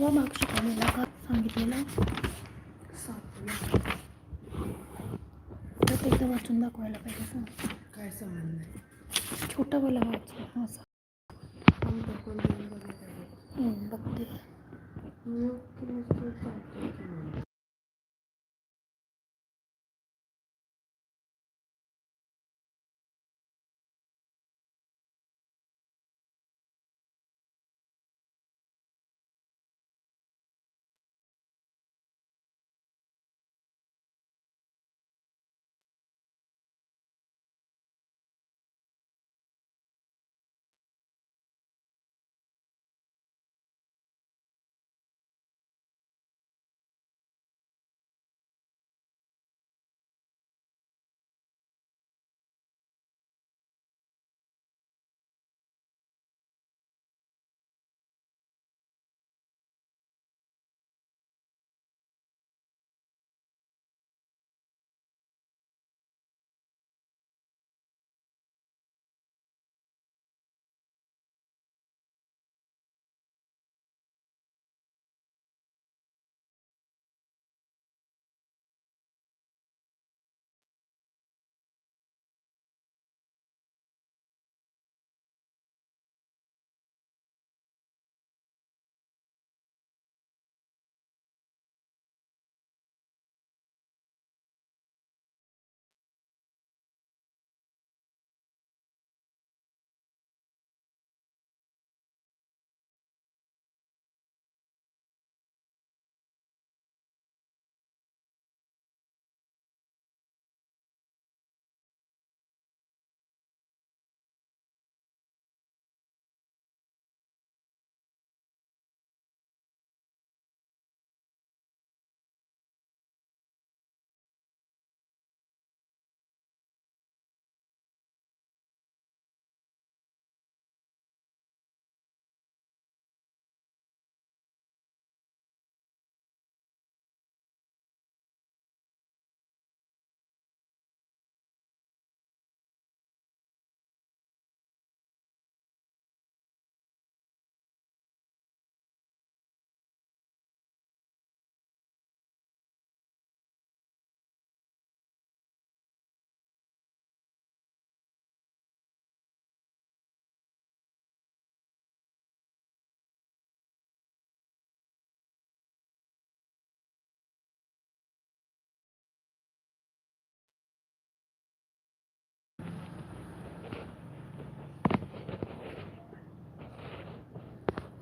किंवा भाग शिकवलेला का सांगितलेला परत एकदा वाचून दाखवायला पाहिजे सांग काय संबंध छोटा वाला वाचून असं बघते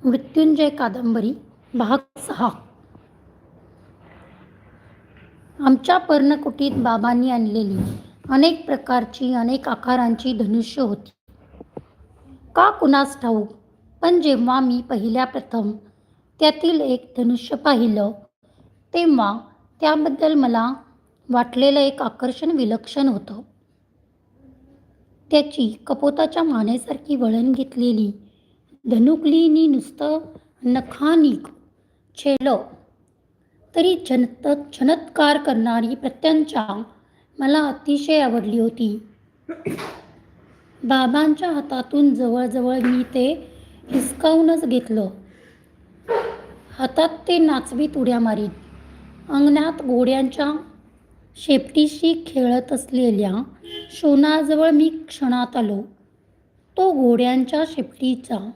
मृत्युंजय कादंबरी भाग सहा. आमच्या पर्णकुटीत बाबांनी आणलेली अनेक प्रकारची अनेक आकारांची धनुष्य होती. का कुणास ठाऊक पण जेव्हा मी पहिल्या प्रथम त्यातील एक धनुष्य पाहिलं तेव्हा त्याबद्दल मला वाटलेलं एक आकर्षण विलक्षण होतं. त्याची कपोताच्या मानेसारखी वळण घेतलेली धनुकलीनी नुसतं नखानिक छेलं तरी छनत छनत्कार करणारी प्रत्यंचा मला अतिशय आवडली होती. बाबांच्या हातातून जवळजवळ मी ते हिसकावूनच घेतलं. हातात ते नाचवीत उड्या मारीत अंगणात घोड्यांच्या शेपटीशी खेळत असलेल्या शोनाजवळ मी क्षणात आलो. तो घोड्यांच्या शेपटीचा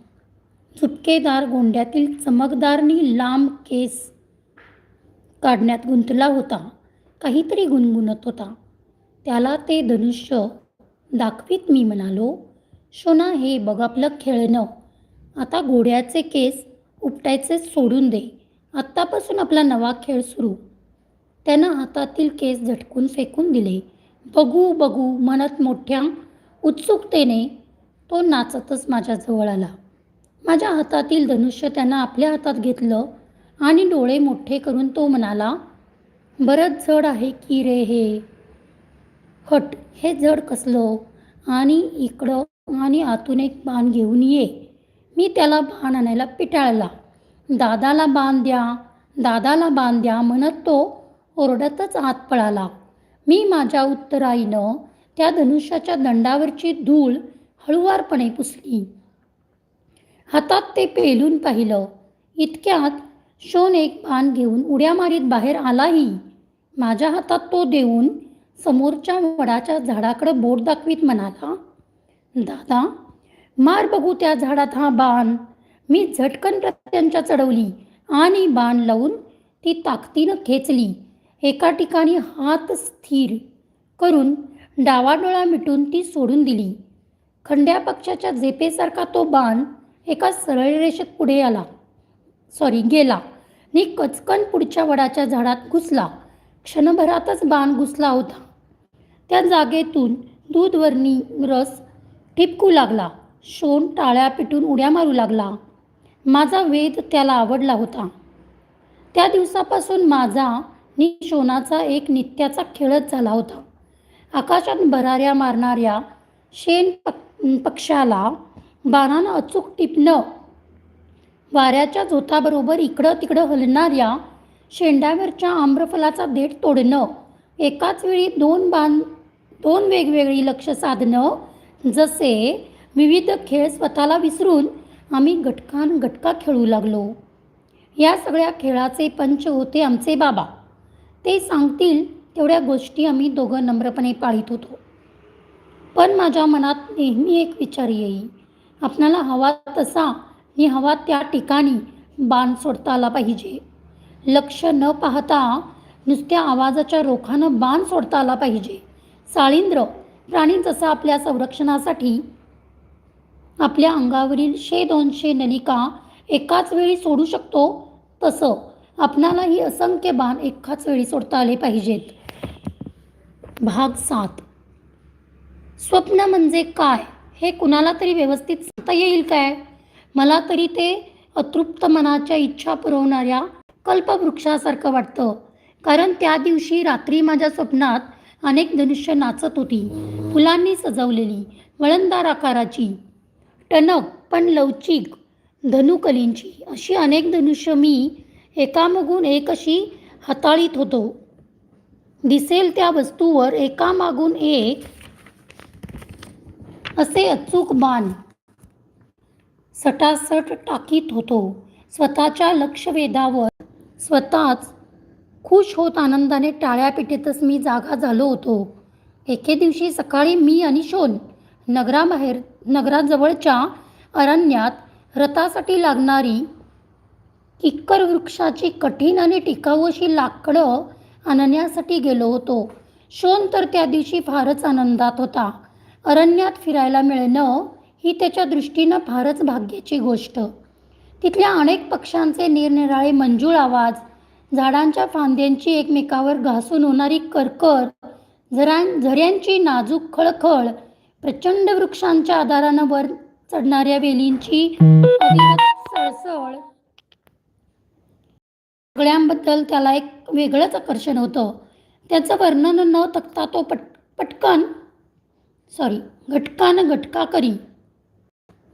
चुटकेदार गोंड्यातील चमकदारनी लांब केस काढण्यात गुंतला होता. काहीतरी गुणगुणत होता. त्याला ते धनुष्य दाखवीत मी म्हणालो शोना हे बघ आपलं खेळणं. आता घोड्याचे केस उपटायचे सोडून दे. आत्तापासून आपला नवा खेळ सुरू. त्यानं हातातील केस झटकून फेकून दिले. बघू बघू म्हणत मोठ्या उत्सुकतेने तो नाचतच माझ्याजवळ आला. माझ्या हातातील धनुष्य त्यानं आपल्या हातात घेतलं आणि डोळे मोठे करून तो म्हणाला बरंच जड आहे की रे हे? हट हे जड कसलं? आणि इकडं आणि आतून एक बाण घेऊन ये. मी त्याला बाण आणायला पिटाळला. दादाला बाण द्या दादाला बाण द्या म्हणत तो ओरडतच आत पळाला. मी माझ्या उत्तराईनं त्या धनुष्याच्या दंडावरची धूळ हळुवारपणे पुसली. हातात ते पेलून पाहिलं. इतक्यात शोन एक पान घेऊन उड्या मारीत बाहेर आलाही. माझ्या हातात तो देऊन समोरच्या वडाच्या झाडाकडं बोट दाखवीत म्हणाला दादा मार बघू त्या झाडात हा बाण. मी झटकन प्रत्यांच्या चढवली आणि बाण लावून ती ताकदीनं खेचली. एका ठिकाणी हात स्थिर करून डावाडोळा मिटून ती सोडून दिली. खंड्या पक्षाच्या झेपेसारखा तो बाण एका सरळ रेषेत पुढे आला. सॉरी गेला नि कचकन पुढच्या वडाच्या झाडात घुसला. क्षणभरातच बाण घुसला होता. त्या जागेतून दूधवरणी रस ठिपकू लागला. शोण टाळ्या पिटून उड्या मारू लागला. माझा वेध त्याला आवडला होता. त्या दिवसापासून माझा नि शोनाचा एक नित्याचा खेळच झाला होता. आकाशात भराऱ्या मारणाऱ्या शेण पक पक्षाला बाणानं अचूक टिपणं. वाऱ्याच्या झोताबरोबर इकडं तिकडं हलणाऱ्या शेंड्यावरच्या आम्रफलाचा देठ तोडणं. एकाच वेळी दोन बाण दोन वेगवेगळी लक्ष साधणं. जसे विविध खेळ स्वतःला विसरून आम्ही गटकान गटका खेळू लागलो. या सगळ्या खेळाचे पंच होते आमचे बाबा. ते सांगतील तेवढ्या गोष्टी आम्ही दोघं नम्रपणे पाळीत होतो. पण माझ्या मनात नेहमी एक विचार येई. आपणाला हवा तसा आणि हवा त्या ठिकाणी बाण सोडता आला पाहिजे. लक्ष न पाहता नुसत्या आवाजाच्या रोखानं बाण सोडता आला पाहिजे. साळींद्र प्राणी जसा आपल्या संरक्षणासाठी आपल्या अंगावरील शे दोनशे नलिका एकाच वेळी सोडू शकतो तसं आपणालाही असंख्य बाण एकाच वेळी सोडता आले पाहिजेत. भाग सात. स्वप्न म्हणजे काय हे कुणाला तरी व्यवस्थित आता येईल काय? मला तरी ते अतृप्त मनाच्या इच्छा पुरवणाऱ्या कल्पवृक्षासारखं वाटतं. कारण त्या दिवशी रात्री माझ्या स्वप्नात अनेक धनुष्य नाचत होती. फुलांनी सजवलेली वळणदार आकाराची टणक पण लवचिक धनुकलींची. अशी अनेक धनुष्य मी एकामागून एक अशी हाताळीत होतो. दिसेल त्या वस्तूवर एकामागून एक असे अचूक बाण सटासट टाकीत होतो. स्वतःच्या लक्षवेधावर स्वतःच खुश होत आनंदाने टाळ्या पिटेतच मी जागा झालो होतो. एके दिवशी सकाळी मी आणि शोन नगराबाहेर नगराजवळच्या अरण्यात रथासाठी लागणारी किक्कर वृक्षाची कठीण आणि टिकाऊ अशी लाकडं आणण्यासाठी गेलो होतो. शोन तर त्या दिवशी फारच आनंदात होता. अरण्यात फिरायला मिळणं ही त्याच्या दृष्टीनं फारच भाग्याची गोष्ट. तिथल्या अनेक पक्ष्यांचे निरनिराळे मंजूळ आवाज झाडांच्या फांद्यांची एकमेकावर घासून होणारी करकर झरां झऱ्यांची नाजूक खळखळ प्रचंड वृक्षांच्या आधारानं वर चढणाऱ्या वेलींची सळसळ. सगळ्यांबद्दल त्याला एक वेगळंच आकर्षण होतं. त्याचं वर्णन न थकता तो पट पटकन सॉरी घटकानं घटका करी.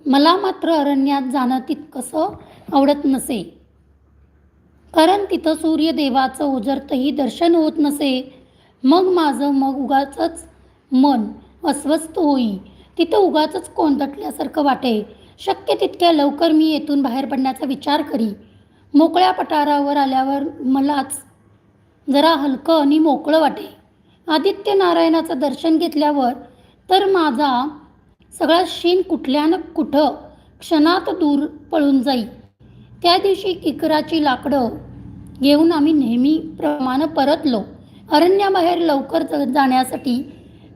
मला मात्र अरण्यात जाणं तितकंसं आवडत नसे. कारण तिथं सूर्यदेवाचं ओझरतही दर्शन होत नसे. मग माझं मग उगाचंच मन अस्वस्थ होई. तिथं उगाचंच कोंदटल्यासारखं वाटे. शक्य तितक्या लवकर मी येथून बाहेर पडण्याचा विचार करी. मोकळ्या पठारावर आल्यावर मलाच जरा हलकं आणि मोकळं वाटे. आदित्य नारायणाचं दर्शन घेतल्यावर तर माझा सगळा शीन कुठल्यानं कुठं क्षणात दूर पळून जाई. त्या दिवशी किकराची लाकडं घेऊन आम्ही नेहमीप्रमाणे परतलो. अरण्याबाहेर लवकर जाण्यासाठी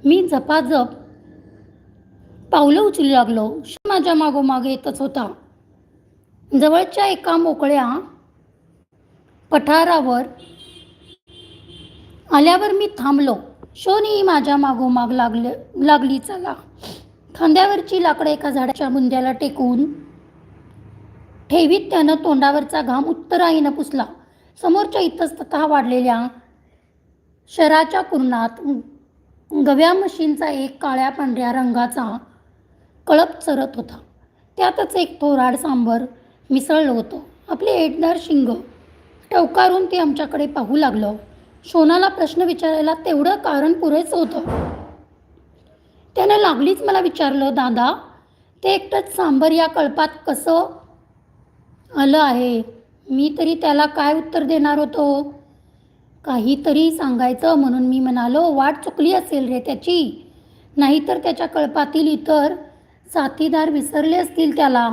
मी झपाझप पावलं उचलू लागलो. माझ्या मागोमाग येतच होता. जवळच्या एका मोकळ्या पठारावर आल्यावर मी थांबलो. शोनी माझ्या मागोमाग लागले लागली चला. खांद्यावरची लाकडं एका झाडाच्या बुंद्याला टेकून ठेवीत त्यानं तोंडावरचा घाम उत्तराईनं पुसला. समोरच्या इतस्ततः वाढलेल्या शराच्या कुरणात गव्या मशीनचा एक काळ्या पांढऱ्या रंगाचा कळप चरत होता. त्यातच एक थोराड सांबर मिसळलं होतं. आपले एटदार शिंग टवकारून ते आमच्याकडे पाहू लागलं. शोनाला प्रश्न विचारायला तेवढं कारण पुरेसं होतं. त्यानं लागलीच मला विचारलं दादा ते एकटंच सांबर या कळपात कसं आलं आहे? मी तरी त्याला काय उत्तर देणार होतो? काहीतरी सांगायचं म्हणून मी म्हणालो वाट चुकली असेल रे त्याची. नाहीतर त्याच्या कळपातील इतर साथीदार विसरले असतील त्याला.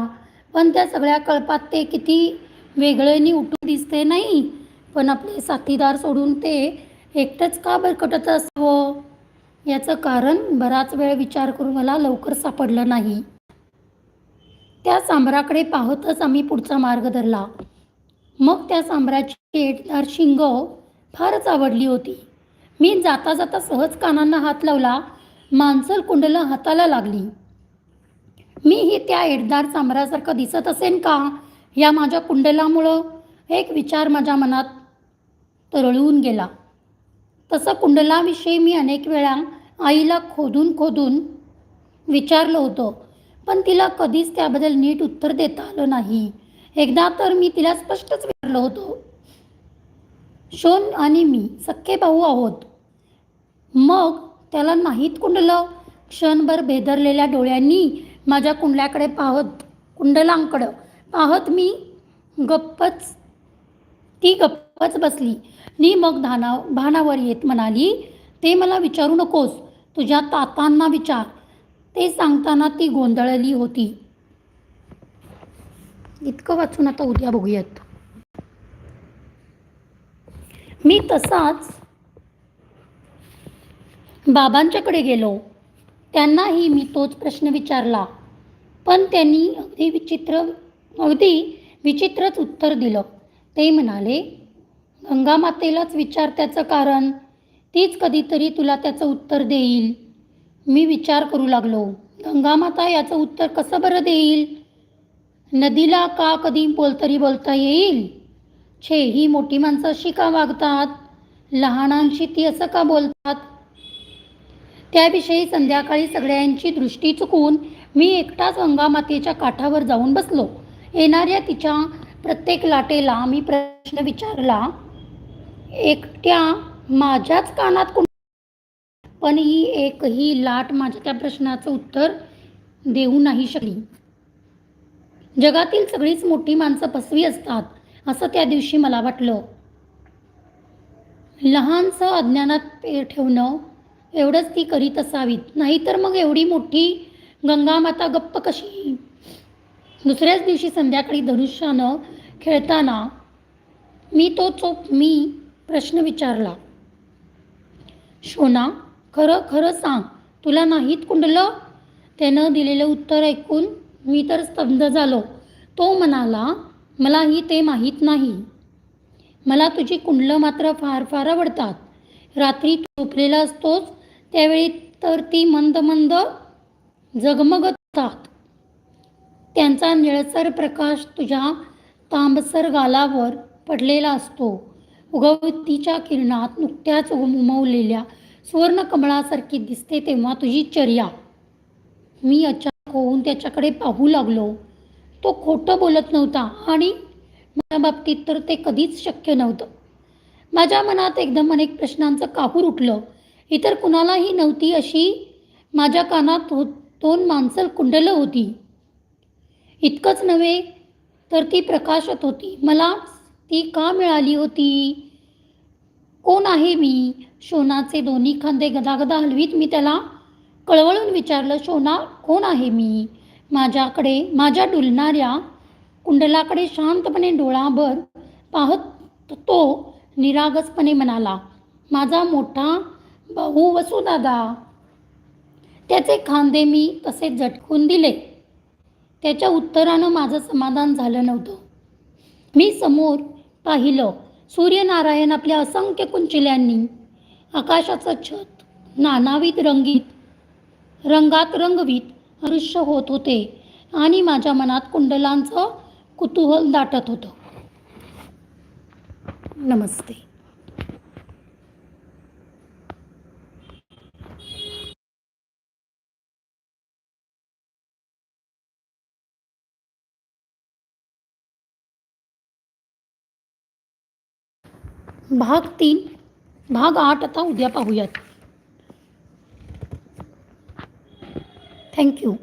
पण त्या सगळ्या कळपात ते किती वेगळेनी उठून दिसते नाही? पण आपले साथीदार सोडून ते एकटंच का बरकटत असावं याचं कारण बराच वेळ विचार करून मला लवकर सापडलं नाही. त्या सांबराकडे पाहतच आम्ही पुढचा मार्ग धरला. मग त्या सांबराची एटदार शिंग फारच आवडली होती. मी जाता जाता सहज कानांना हात लावला. मांसल कुंडलं हाताला लागली. मी ही त्या एटदार सांबरासारखं दिसत असेन का? या माझ्या कुंडलामुळं? एक विचार माझ्या मनात तरळून गेला. तसं कुंडलाविषयी मी अनेक वेळा आईला खोदून खोदून विचारलं होतं पण तिला कधीच त्याबद्दल नीट उत्तर देता आलं नाही. एकदा तर मी तिला स्पष्टच विचारलं होतं शोन आणि मी सख्खे भाऊ आहोत. मग त्याला नाहीत कुंडलं? क्षणभर भेदरलेल्या डोळ्यांनी माझ्या कुंडल्याकडे पाहत कुंडलांकडं पाहत मी गप्पच ती गप्पच बसली. नी मग धाना भानावर येत म्हणाली ते मला विचारू नकोस. तुझ्या तातांना विचार. ते सांगताना ती गोंधळली होती. इतकं वाचून आता उद्या बघूयात. मी तसाच बाबांच्याकडे गेलो. त्यांनाही मी तोच प्रश्न विचारला. पण त्यांनी अगदी विचित्र अगदी विचित्रच उत्तर दिलं. ते म्हणाले गंगामातेलाच विचार त्याचं कारण. तीच कधीतरी तुला त्याचं उत्तर देईल. मी विचार करू लागलो. गंगामाता याचं उत्तर कसं बरं देईल? नदीला का कधी बोलतरी बोलता येईल? छे ही मोठी माणसं अशी का वागतात? लहानांशी ती असं का बोलतात? त्याविषयी संध्याकाळी सगळ्यांची दृष्टी चुकून मी एकटाच गंगामातेच्या काठावर जाऊन बसलो. येणाऱ्या तिच्या प्रत्येक लाटेला मी प्रश्न विचारला एकट्या माझ्याच कानात कोण पण ही एकही लाट माझ्या त्या प्रश्नाचं उत्तर देऊ नाही शकली. जगातील सगळीच मोठी माणसं फसवी असतात असं त्या दिवशी मला वाटलं. लहानसं अज्ञानात ठेवणं एवढंच ती करीत असावीत नाहीतर मग एवढी मोठी गंगामाता गप्प कशी दुसऱ्याच दिवशी संध्याकाळी धनुष्यानं खेळताना मी तो चोप मी प्रश्न विचारला शोना खरं खरं सांग तुला नाहीत कुंडलं? त्यानं दिलेलं उत्तर ऐकून मी तर स्तब्ध झालो. तो म्हणाला मलाही ते माहीत नाही. मला तुझी कुंडलं मात्र फार फार आवडतात. रात्री तू झोपलेला असतोच त्यावेळी तर ती मंद मंद झगमगतात त्यांचा निळसर प्रकाश तुझ्या तांबसर गालावर पडलेला असतो. उगवतीच्या किरणात नुकत्याच उम- उमवलेल्या सुवर्णकमळासारखी दिसते तेव्हा तुझी चर्या. मी अचानक होऊन त्याच्याकडे पाहू लागलो. तो खोटं बोलत नव्हता आणि माझ्या बाबतीत तर ते कधीच शक्य नव्हतं. माझ्या मनात एकदम अनेक प्रश्नांचं काहूर उठलं. इतर कुणालाही नव्हती अशी माझ्या कानात हो दोन माणसं कुंडलं होती. इतकंच नव्हे तर ती प्रकाशत होती. मला ती का मिळाली होती? कोण आहे मी? शोनाचे दोन्ही खांदे गदागदा हलवीत. मी त्याला कळवळून विचारलं शोना कोण आहे मी? माझ्याकडे माझ्या डुलणाऱ्या कुंडलाकडे शांतपणे डोळाभर पाहत तो निरागसपणे म्हणाला माझा मोठा भाऊ वसुदादा त्याचे खांदे मी तसे झटकून दिले. त्याच्या उत्तरानं माझं समाधान झालं नव्हतं. मी समोर पाहिलं सूर्यनारायण आपल्या असंख्य कुंचिल्यांनी आकाशाचं छत नानाविध रंगीत रंगात रंगवीत हृष्य होत होते आणि माझ्या मनात कुंडलांचं कुतूहल दाटत होतं. नमस्ते. भाग तीन भाग आठ आता उद्या पाहूयात. थँक्यू